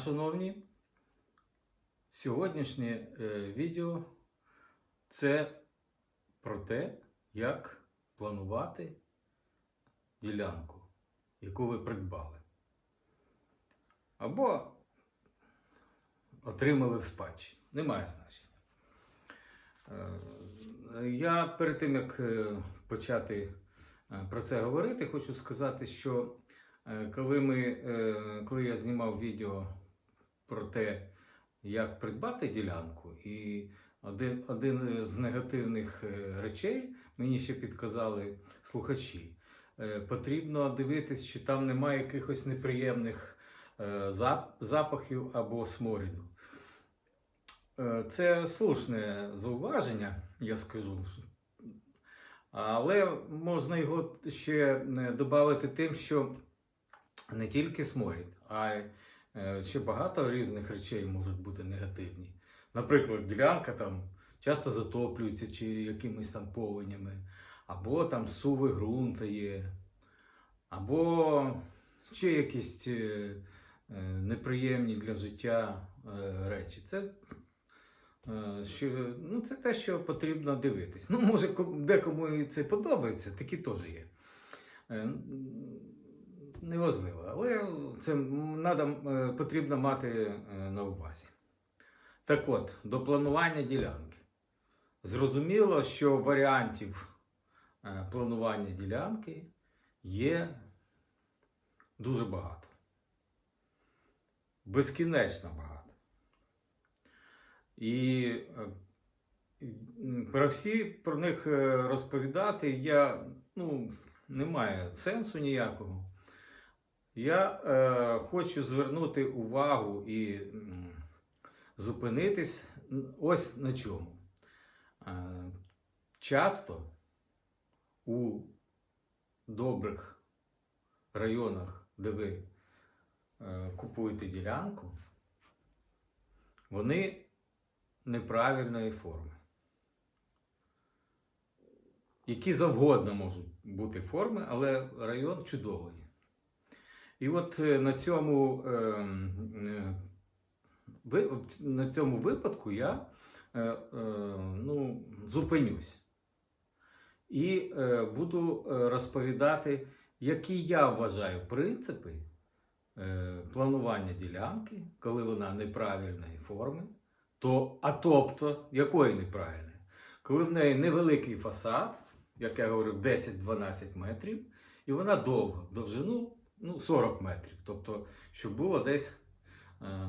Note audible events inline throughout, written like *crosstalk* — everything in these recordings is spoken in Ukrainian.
шановні, сьогоднішнє е, відео це про те, як планувати ділянку, яку ви придбали. Або отримали в спадщину. Немає значення. Е, Я перед тим, як е, почати про це говорити, хочу сказати, що Коли, ми, коли я знімав відео про те, як придбати ділянку, і один, один з негативних е, речей мені ще підказали слухачі, е, потрібно дивитись, чи там немає якихось неприємних е, запахів або сморіду. Це слушне зауваження, я скажу. Але можна його ще додати тим, що не тільки сморід, а ще багато різних речей можуть бути негативні. Наприклад, ділянка там часто затоплюється чи якимись там повенями, або там суви ґрунта є, або ще якісь е, е, неприємні для життя е, речі. Це, е, що, ну, це те, що потрібно дивитись. Ну, може, декому це подобається, такі теж є. Неважливо, але це надо, е, потрібно мати е, на увазі. Так от, до планування ділянки. Зрозуміло, що варіантів е, планування ділянки є дуже багато. Безкінечно багато. І про всі про них розповідати я ну, немає сенсу ніякого. Я е, хочу звернути увагу і зупинитись ось на чому. Е, часто у добрих районах, де ви е, купуєте ділянку, вони неправильної форми. Які завгодно можуть бути форми, але район чудовий. І от е, на цьому, е, е, на цьому випадку я е, ну, зупинюсь і буду розповідати, які я вважаю принципи планування ділянки, коли вона неправильної форми, то, а тобто якої неправильної? Коли в неї невеликий фасад, як я говорив, 10-12 метрів, і вона довга, довжину ну, 40 метрів. Тобто, щоб було десь е,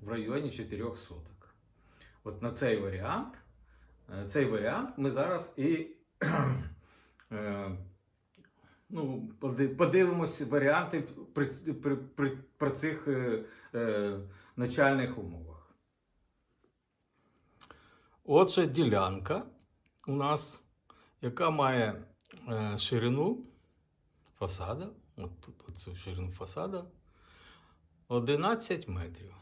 в районі 4 соток. От на цей варіант, е, цей варіант ми зараз і *clears throat* е, ну, подивимося варіанти при, при, при, при цих е, е, начальних умовах. Отже, ділянка у нас, яка має е, ширину фасада, от тут оце ширину фасада, 11 метрів,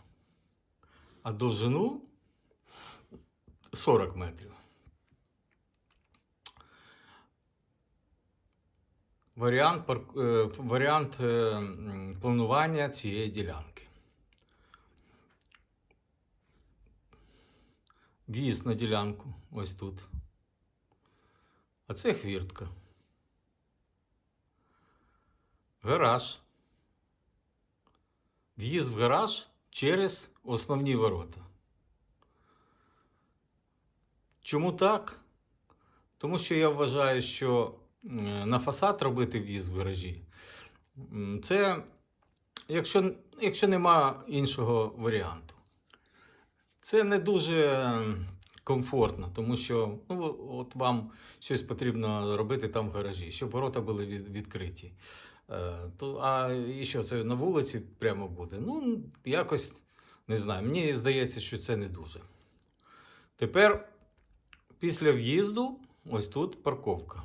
а довжину 40 метрів. Варіант, е, варіант е, планування цієї ділянки. В'їзд на ділянку ось тут. А це хвіртка. Гараж. В'їзд в гараж через основні ворота. Чому так? Тому що я вважаю, що на фасад робити в'їзд в гаражі. Це якщо, якщо нема іншого варіанту. Це не дуже комфортно, тому що ну, от вам щось потрібно робити там в гаражі, щоб ворота були від, відкриті. Е, то, а і що, це на вулиці прямо буде? Ну, якось не знаю. Мені здається, що це не дуже. Тепер, після в'їзду, ось тут парковка.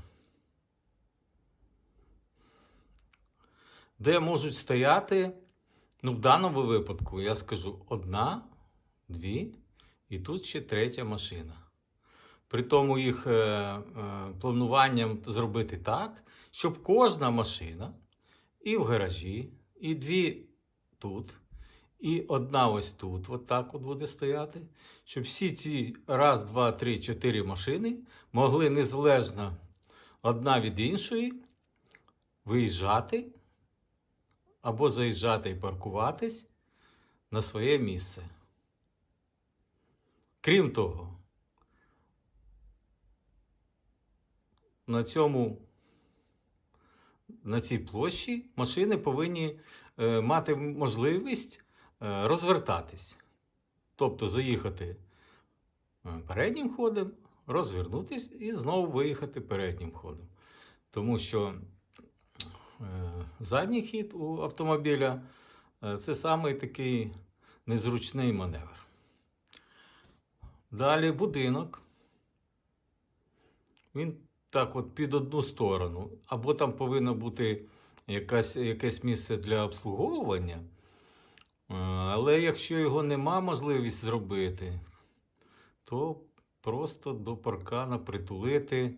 Де можуть стояти, ну, в даному випадку, я скажу, одна, дві, і тут ще третя машина. При тому їх е, е, плануванням зробити так, щоб кожна машина і в гаражі, і дві тут, і одна ось тут, от так от буде стояти, щоб всі ці раз, два, три, чотири машини могли незалежно одна від іншої виїжджати або заїжджати і паркуватись на своє місце. Крім того, на цьому на цій площі машини повинні е, мати можливість е, розвертатись. Тобто заїхати е, переднім ходом, розвернутись і знову виїхати переднім ходом. Тому що задній хід у автомобіля це самий такий незручний маневр. Далі будинок. Він так от під одну сторону. Або там повинно бути якась, якесь місце для обслуговування. Е, Але якщо його нема можливість зробити, то просто до паркана притулити.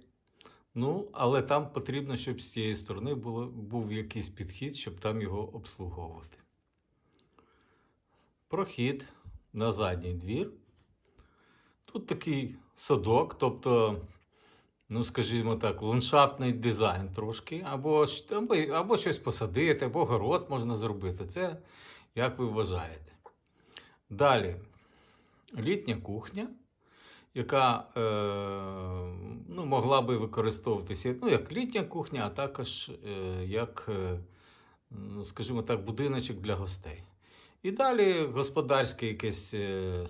Ну, але там потрібно, щоб з цієї сторони було, був якийсь підхід, щоб там його обслуговувати. Прохід на задній двір. Тут такий садок, тобто, ну, скажімо так, ландшафтний дизайн трошки, або, або, або щось посадити, або город можна зробити. Це як ви вважаєте. Далі літня кухня, яка е, ну, могла би використовуватися ну, як літня кухня, а також е, як, е, ну, скажімо так, будиночок для гостей. І далі господарське якесь, е,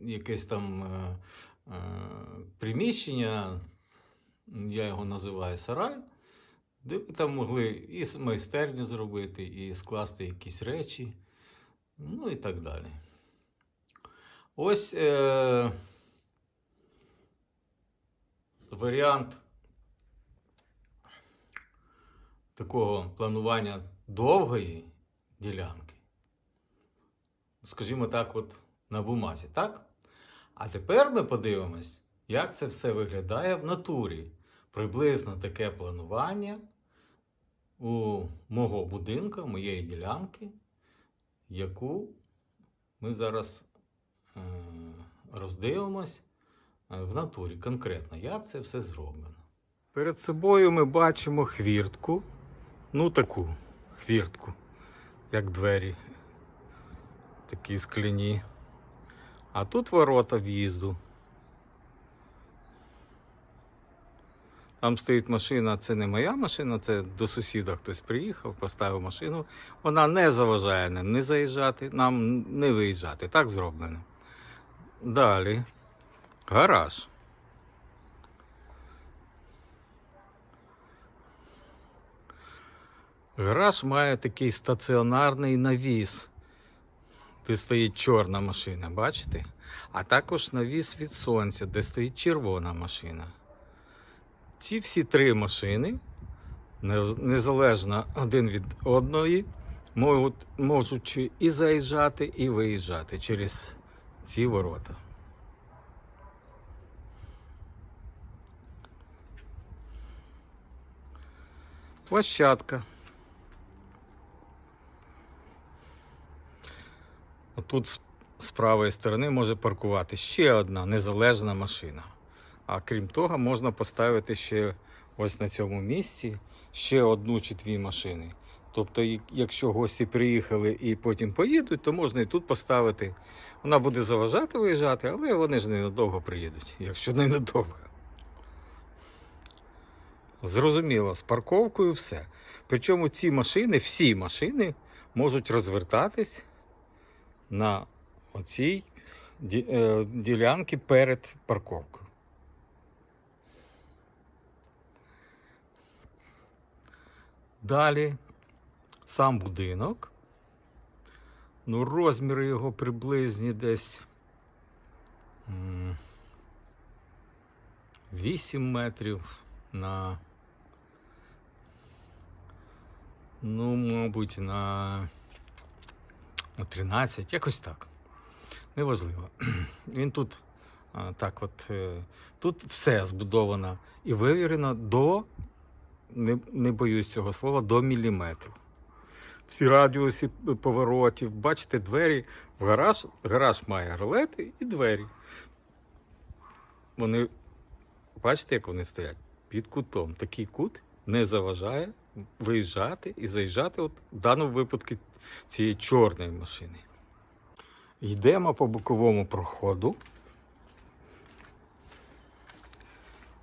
якесь там е, е, приміщення, я його називаю сарай, де ви там могли і майстерню зробити, і скласти якісь речі, ну і так далі. Ось е, варіант такого планування довгої ділянки. Скажімо так, от на бумазі, так? А тепер ми подивимось, як це все виглядає в натурі. Приблизно таке планування у мого будинку, моєї ділянки, яку ми зараз е, роздивимось е, в натурі конкретно, як це все зроблено. Перед собою ми бачимо хвіртку, ну таку хвіртку, як двері, такі скляні. А тут ворота в'їзду. Там стоїть машина, це не моя машина, це до сусіда хтось приїхав, поставив машину. Вона не заважає нам не заїжджати, нам не виїжджати. Так зроблено. Далі. Гараж. Гараж має такий стаціонарний навіс, де стоїть чорна машина, бачите? А також навіс від сонця, де стоїть червона машина. Ці всі три машини, незалежно один від одної, можуть, можуть і заїжджати, і виїжджати через ці ворота. Площадка. Тут з- правої сторони може паркувати ще одна незалежна машина. А крім того, можна поставити ще ось на цьому місці ще одну чи дві машини. Тобто, якщо гості приїхали і потім поїдуть, то можна і тут поставити. Вона буде заважати виїжджати, але вони ж ненадовго приїдуть, якщо не надовго. Зрозуміло, з парковкою все. Причому ці машини, всі машини можуть розвертатись на оцій е, ділянці перед парковкою. Далі сам будинок. Ну, розміри його приблизні десь м, 8 метрів на. Ну, мабуть, на на 13, якось так. Неважливо. *clears throat* Він тут так от. е, Тут все збудовано і вивірено до, не, не боюсь цього слова, до міліметру. всі радіусі поворотів. Бачите, двері в гараж. Гараж має ролети і двері. Вони, бачите, як вони стоять? Під кутом. Такий кут не заважає виїжджати і заїжджати, от в даному випадку цієї чорної машини. Йдемо по боковому проходу.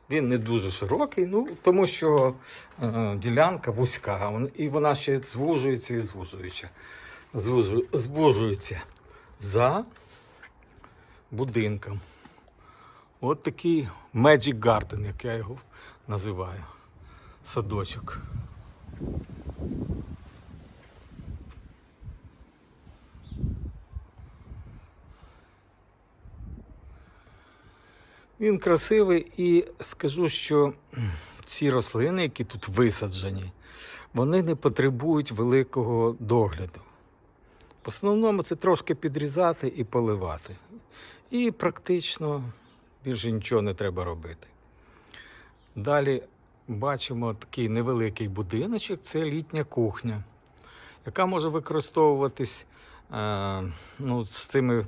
Він не дуже широкий, ну, тому що е, ділянка вузька, і вона ще звужується і звужується. Звужу- звужується за будинком. От такий Magic Garden, як я його називаю. Садочок. Він красивий і скажу, що ці рослини, які тут висаджені, вони не потребують великого догляду. В основному це трошки підрізати і поливати. І практично більше нічого не треба робити. Далі бачимо такий невеликий будиночок це літня кухня, яка може використовуватись е, ну, з цими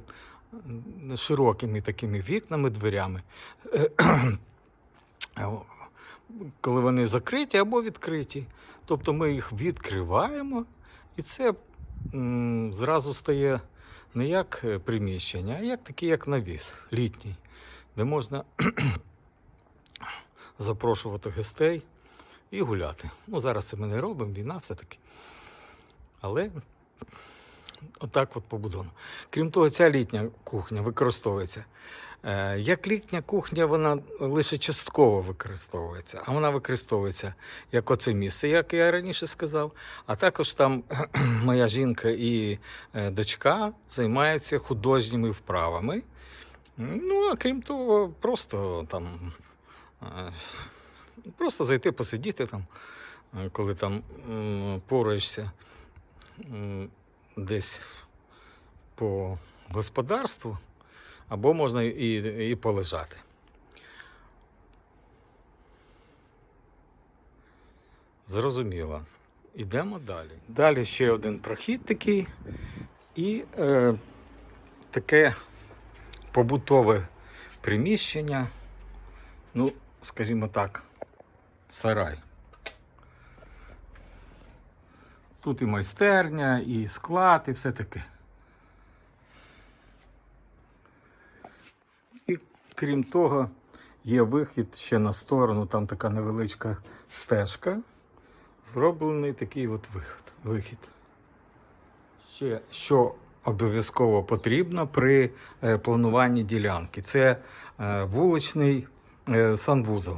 широкими такими вікнами, дверями. Е, Коли вони закриті або відкриті. Тобто ми їх відкриваємо, і це м, зразу стає не як е, приміщення, а як такий, як навіс літній, де можна запрошувати гостей і гуляти. Ну, зараз це ми не робимо, війна все-таки. Але отак от побудовано. Крім того, ця літня кухня використовується. Е, Як літня кухня, вона лише частково використовується, а вона використовується як оце місце, як я раніше сказав. А також там *clears throat* моя жінка і е, дочка займаються художніми вправами. Ну, а крім того, просто там е, просто зайти посидіти там, коли там м, десь по господарству, або можна і, і полежати. Зрозуміло. Ідемо далі. Далі ще один прохід такий і е, таке побутове приміщення, ну, скажімо так, сарай. Тут і майстерня, і склад, і все таке. І крім того, є вихід ще на сторону, там така невеличка стежка. Зроблений такий от вихід. вихід. Ще що обов'язково потрібно при е, плануванні ділянки, це е, вуличний е, санвузол.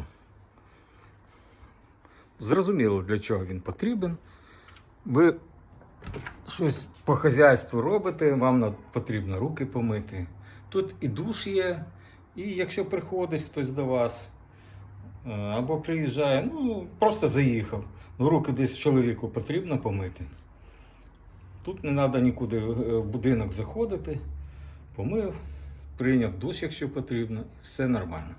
Зрозуміло, для чого він потрібен. Ви щось по хазяйству робите, вам потрібно руки помити. Тут і душ є, і якщо приходить хтось до вас, е, або приїжджає, ну просто заїхав. Ну, руки десь чоловіку потрібно помити. Тут не треба нікуди в в будинок заходити. Помив, прийняв душ, якщо потрібно, і все нормально.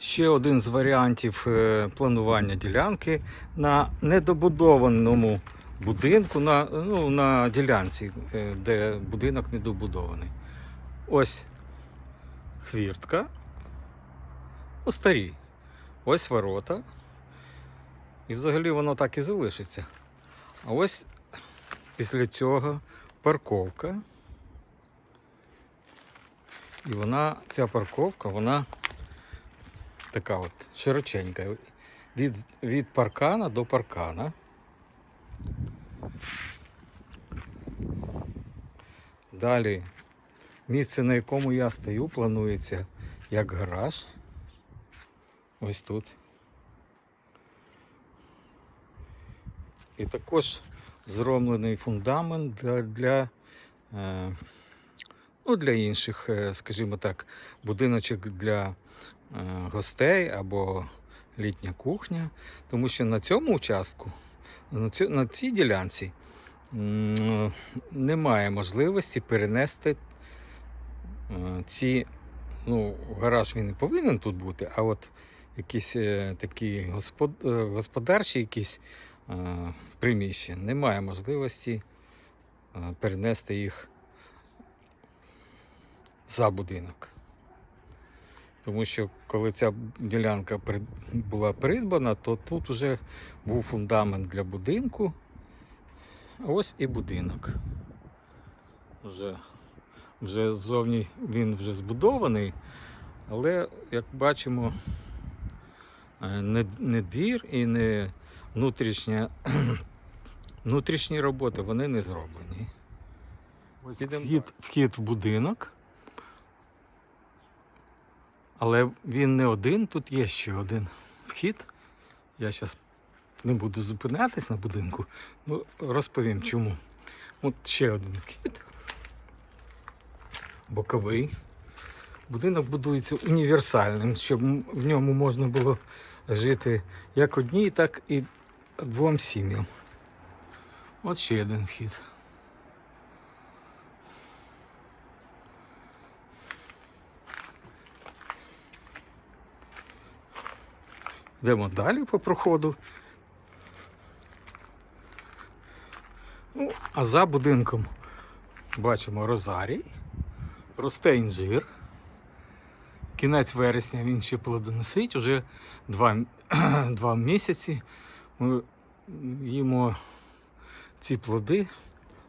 Ще один з варіантів е, планування ділянки на недобудованому будинку, на, ну, на ділянці, е, де будинок недобудований. Ось хвіртка. Ну, старі. Ось ворота. І взагалі воно так і залишиться. А ось після цього парковка. І вона, ця парковка, вона така от широченька. Від, від паркана до паркана. Далі місце, на якому я стою, планується як гараж. Ось тут. І також зроблений фундамент для, для, е, ну, для інших, е, скажімо так, будиночок для гостей або літня кухня. Тому що на цьому участку, на, цій ділянці немає можливості перенести е, ці. Ну, гараж він і повинен тут бути, а от якісь е, такі господ, е, господарчі якісь е, приміщень. Немає можливості е, перенести їх за будинок. Тому що коли ця ділянка була придбана, то тут вже був фундамент для будинку. А ось і будинок. Вже, вже ззовні він вже збудований, але як бачимо, е, не, не двір і не внутрішня, *clears throat* внутрішні роботи вони не зроблені. Ось вхід, вхід в будинок. Але він не один, тут є ще один вхід. Я зараз не буду зупинятись на будинку, ну розповім чому. От ще один вхід. Боковий. Будинок будується універсальним, щоб в ньому можна було жити як одній, так і двом сім'ям. От ще один вхід. Йдемо далі по проходу. Ну, а за будинком бачимо розарій, росте інжир. Кінець вересня він ще плодоносить, уже два, *clears throat* два місяці. Ми їмо ці плоди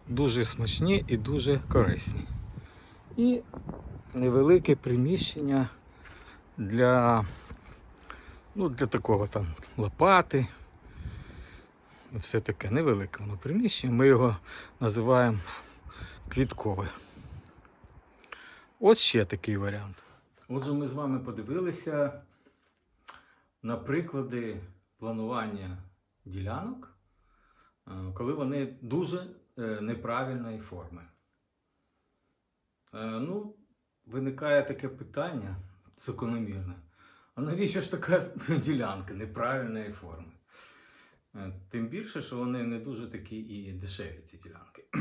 дуже смачні і дуже корисні. І невелике приміщення для ну, для такого там лопати. Все таке невелике воно приміщення. Ми його називаємо квіткове. Ось ще такий варіант. Отже, ми з вами подивилися на приклади планування ділянок, е, коли вони дуже е, неправильної форми. Е, Ну, виникає таке питання закономірне. А навіщо ж така *laughs* ділянка неправильної форми? Е, Тим більше, що вони не дуже такі і дешеві, ці ділянки. *clears throat*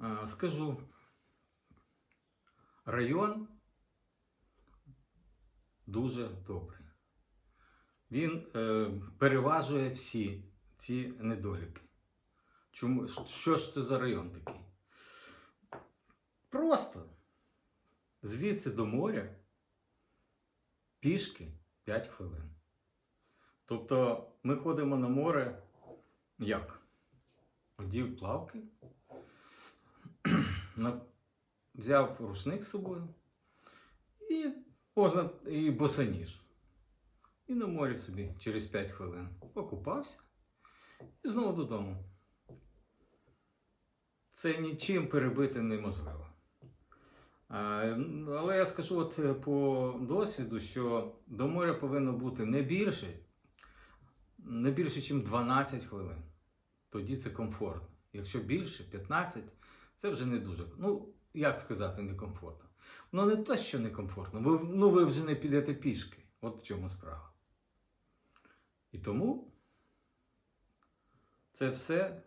Е, Скажу, район дуже добрий. Він е, переважує всі ці недоліки. Чому? Що ж це за район такий? Просто звідси до моря пішки 5 хвилин. Тобто ми ходимо на море як? Одів плавки, *clears throat* взяв рушник з собою і можна і босоніж. І на морі собі через 5 хвилин покупався і знову додому. Це нічим перебити неможливо. А, Але я скажу от е, по досвіду, що до моря повинно бути не більше, не більше, ніж 12 хвилин. Тоді це комфортно. Якщо більше, 15, це вже не дуже. Ну, як сказати, некомфортно. Ну, не те, що некомфортно. Ви, ну, ви вже не підете пішки. От в чому справа. І тому це все,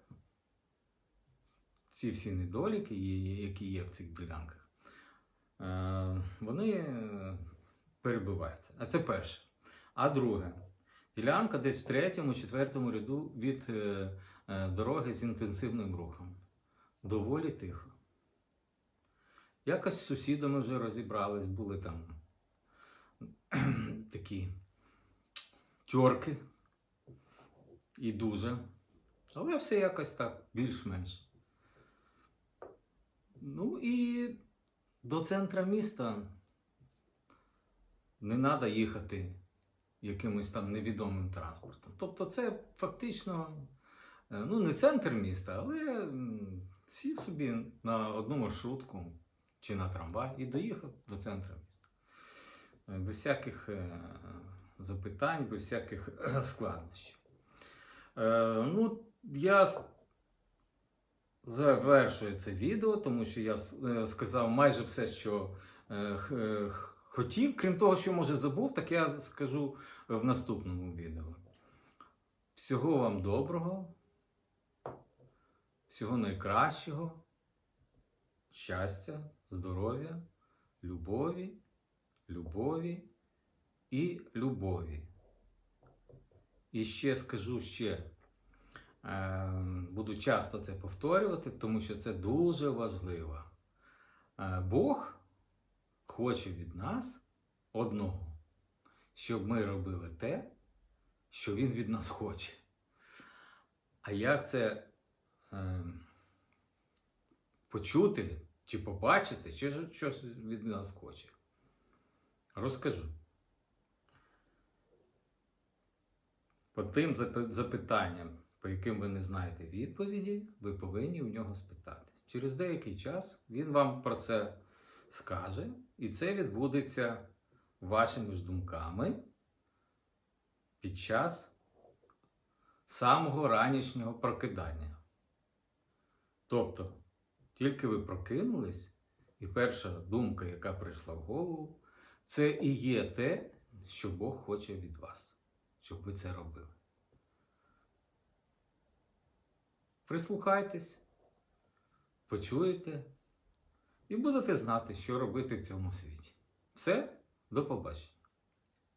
ці всі недоліки, які є в цих ділянках, е, вони е, перебиваються. А це перше. А друге, ділянка десь в третьому, четвертому ряду від е, е, дороги з інтенсивним рухом. Доволі тихо. Якось з сусідами вже розібрались, були там *clears throat* такі тьорки і дуже. Але все якось так, більш-менш. Ну і до центра міста не треба їхати якимось там невідомим транспортом. Тобто це фактично е, ну, не центр міста, але сів собі на одну маршрутку чи на трамвай і доїхав до центру міста. Е, Без всяких е, запитань, без всяких складнощів. Ну, я завершую це відео, тому що я е, сказав майже все, що е, е, хотів. Крім того, що може забув, так я скажу в наступному відео. Всього вам доброго, всього найкращого, щастя, здоров'я, любові, любові і любові. І ще скажу ще, буду часто це повторювати, тому що це дуже важливо. Е, Бог хоче від нас одного, щоб ми робили те, що Він від нас хоче. А як це е, почути чи побачити, чи щось від нас хоче? Розкажу. По тим запитанням, по яким ви не знаєте відповіді, ви повинні в нього спитати. Через деякий час він вам про це скаже, і це відбудеться вашими ж думками під час самого ранішнього прокидання. Тобто, тільки ви прокинулись, і перша думка, яка прийшла в голову, це і є те, що Бог хоче від вас, щоб ви це робили. Прислухайтесь, почуєте і будете знати, що робити в цьому світі. Все, до побачення.